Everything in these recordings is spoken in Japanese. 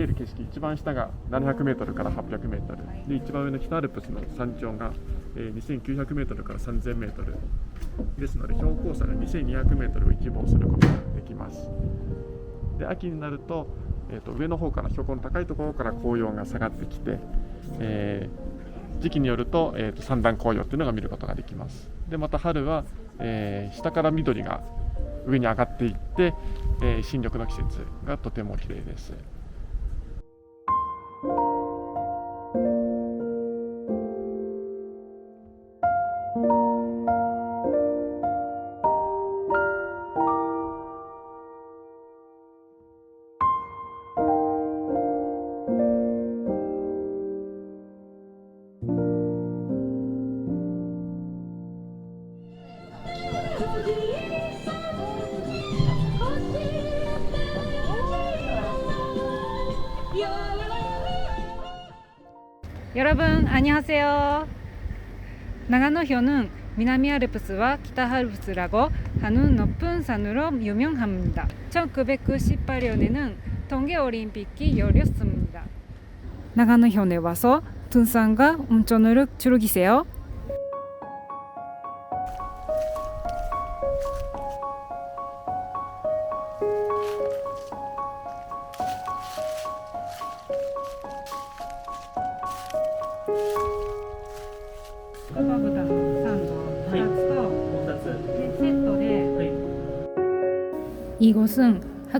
見える景色一番下が700メートルから800メートル。で一番上の北アルプスの山頂が、えー2900メートルから3000メートル。ですので標高差が2200メートルを一望することができます。で秋になると,、えーと上の方から標高の高いところから紅葉が下がってきて、えー時期によると,、えーと三段紅葉っていうのが見ることができます。でまた春は、えー下から緑が上に上がっていって、えー新緑の季節がとても綺麗です。 안녕하세요. 나가노현은 미나미 알프스와 기타 알프스라고 하는 높은 산으로 유명합니다. 1918년에는 동계 올림픽이 열렸습니다. 나가노현에 와서 등산과 온천을 즐기세요.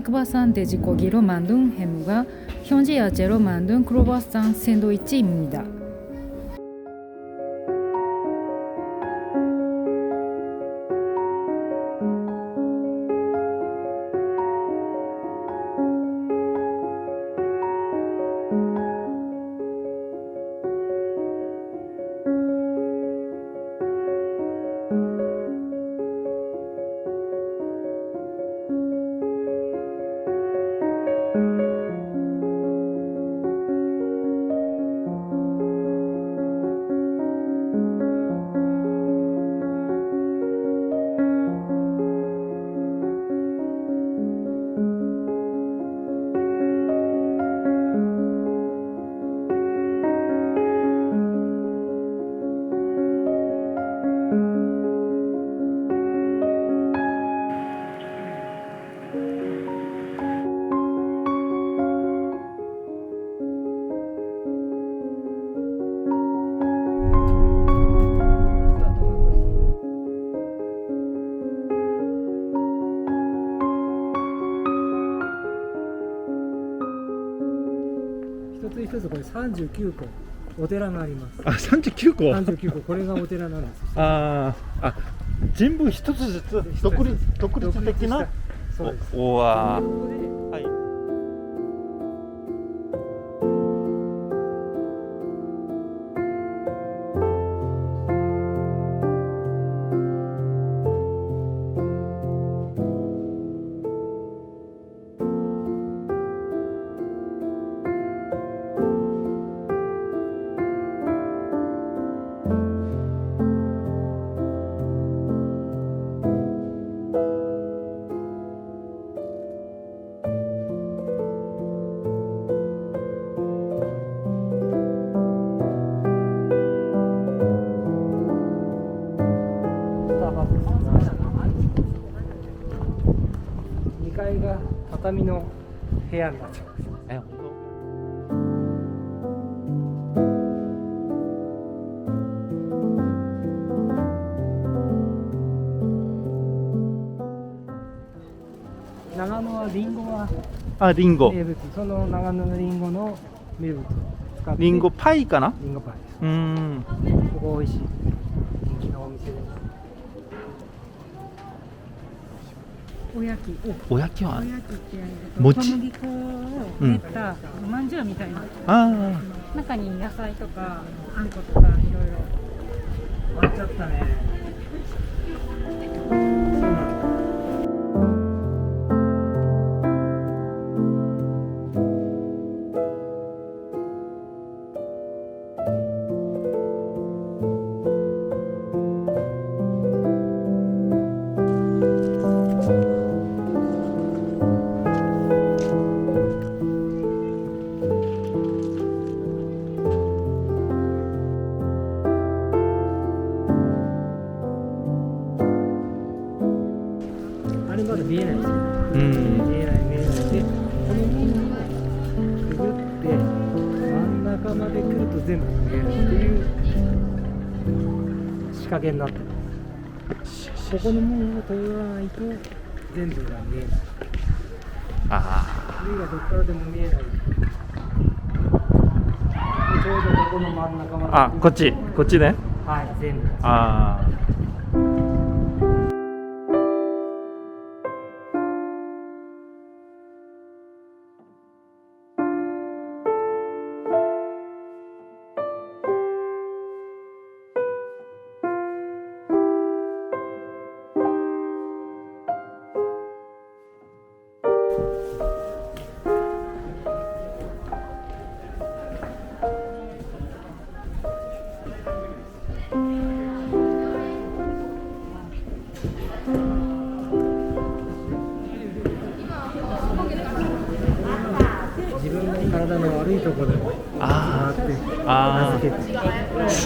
학바산 돼지고기로 만든 해무가 현지 야채로 만든 크로바상 샌드위치입니다. 一つ一つこれ39個お寺があります。あ、三十九個？39個。これがお寺なんですあー。あ、全部一つずつ独立独立的な？そうです。おおわえ本当？長野はリンゴは？あリンゴ。名物。その長野のリンゴの名物を使って。リンゴパイかな？リンゴパイです。うん。ここ美味しい。おやき。おやきは？おやきってやると餅？小麦粉を練ったおまんじゅうみたいな、あ中に野菜とかあんことかいろいろ。終わっちゃったねえない見えないでこの門をくぐって真ん中まで来ると全部見えるっていう仕掛けになってるここの門を通らないと全部が見えないあ上がどっからでも見えないちょうどここの真ん中まであこっちこっちねはい全部あ自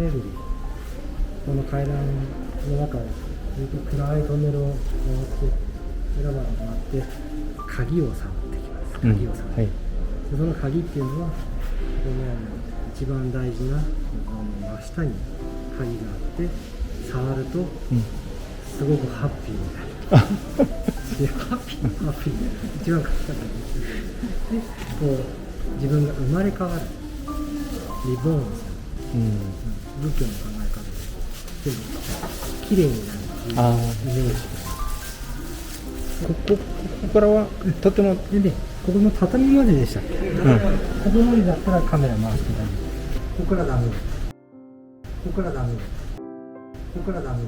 巡りこの階段の中をずっと暗いトンネルを回って裏まで回って鍵を触ってきます。うん。鍵を触って、はい。でその鍵っていうのはここにある一番大事なあの真下に鍵があって触るとうん。すごくハッピー。になるでハッピーハッピー。一番簡単なんですでこう自分が生まれ変わる。リボーンするうん仏教の考え方で全部綺麗になるっていうイメージ。ここここからはとてもでねここの畳まででしたっけ、うん。ここまでだったらカメラ回して大丈夫ここからダメここからダメここからダメ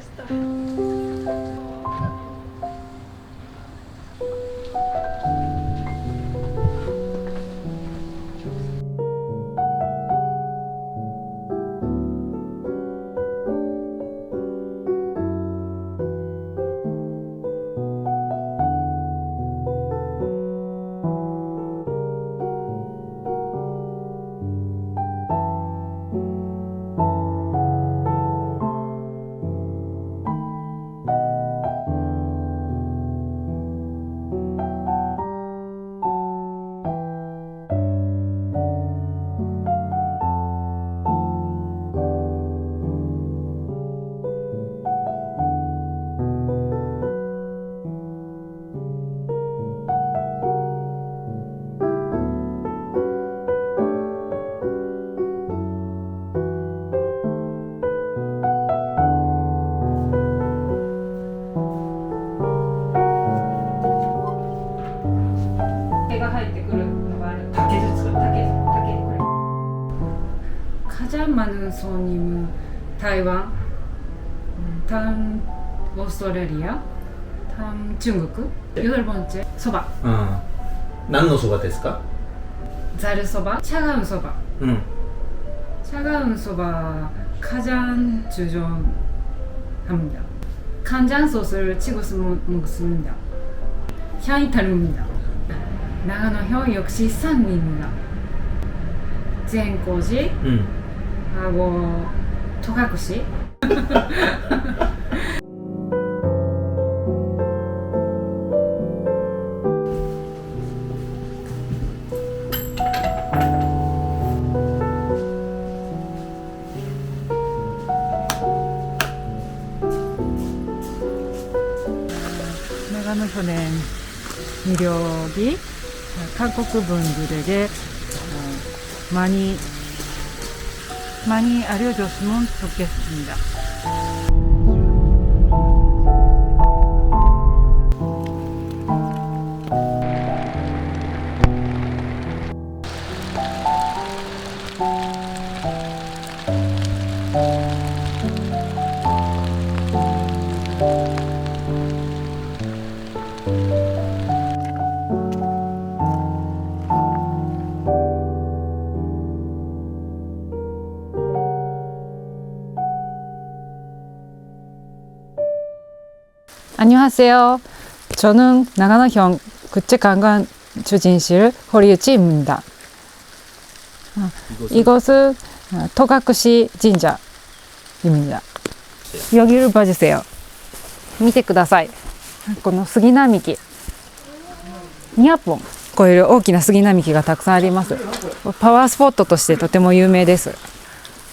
した？ 가장 많은 손님은 타이완, 다음 오스트레일리아, 다음 중국, 여덟 번째 소바, うん何のそばですか 자르 소바, 차가운 소바. うん 차가운 소바 가장 주전합니다. 간장 소스를 치고 쓰- 먹습니다. 향이 다릅니다. 長野ヒョン三人村善光寺うん。あ戸隠。し長野去年無料儀 한국 분들에게 어, 많이 많이 알려줬으면 좋겠습니다. 안녕하세요. 저는 나가노현 국제관광 추진실堀内입니다. 아, 이것은 아, 토가쿠시神社입니다. 여기를 봐주세요. 見てください。この杉並木200本超える大きな杉並木がたくさんあります。パワースポットとしてとても有名です。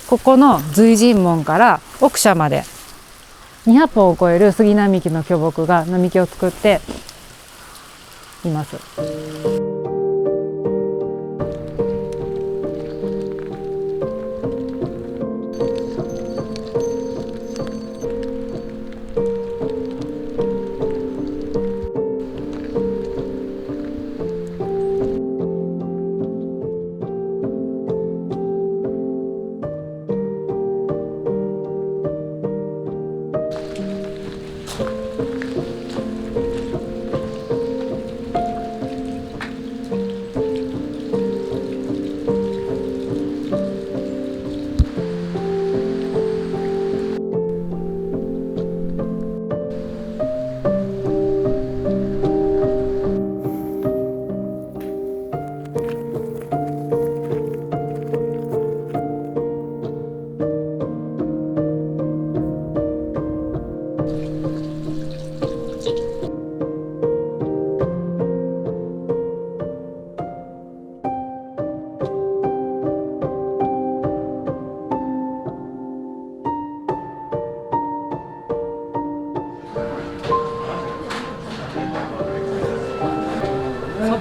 ここの随神門から奥社まで 200本を超える杉並木の巨木が並木を作っています。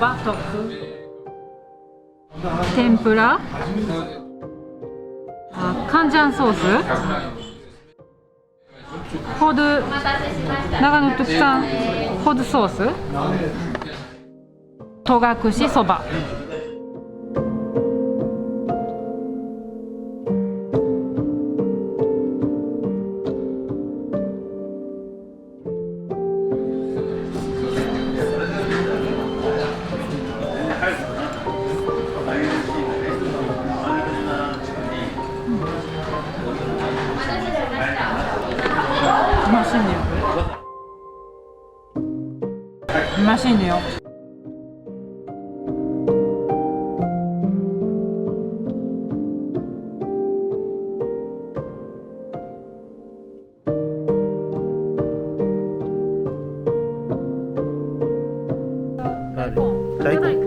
そばと天ぷら？あカンジャンソース？ホール長野特産ホールソース？戸隠そば。よマシンねよ大根。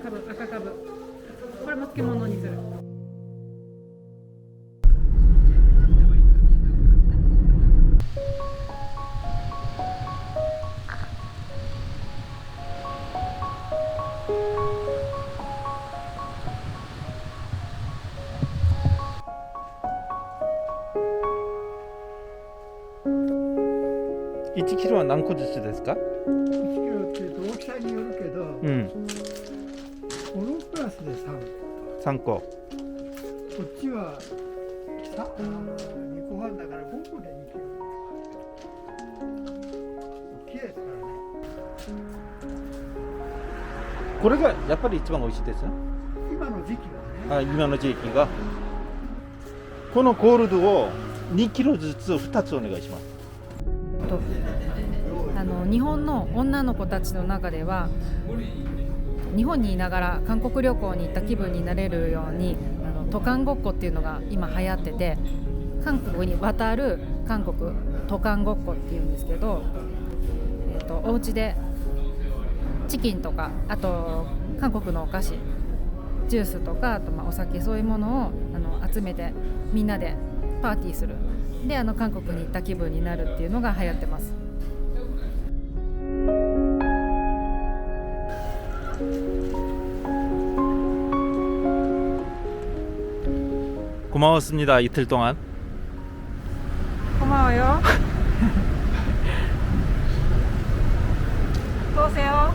かぶ赤かぶこれも漬物にする1キロは何個ずつですか？1キロっていうと大きさによるけど、うん。5、6クラスで3 3個。こっちはさあー2個半だから5個で2キロ。綺麗ですからね。これがやっぱり一番美味しいです？よ今の時期はね。あ今の時期が。このゴールドを2キロずつ2つお願いします日本の女の子たちの中では日本にいながら韓国旅行に行った気分になれるようにあの渡韓ごっこっていうのが今流行ってて韓国に渡る韓国渡韓ごっこっていうんですけど、えー、とお家でチキンとかあと韓国のお菓子ジュースとかあとまお酒そういうものをあの集めてみんなでパーティーするであの韓国に行った気分になるっていうのが流行ってます。 고마웠습니다 이틀 동안. 고마워요. 또 오세요.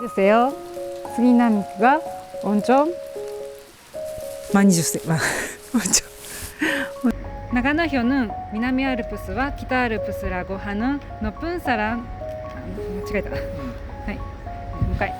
주세요. 스미나미가 원점 많이 주세요. 원점 長野ヒの南アルプスは北アルプスらごはぬンのプンサラ間違えた、はい。向かい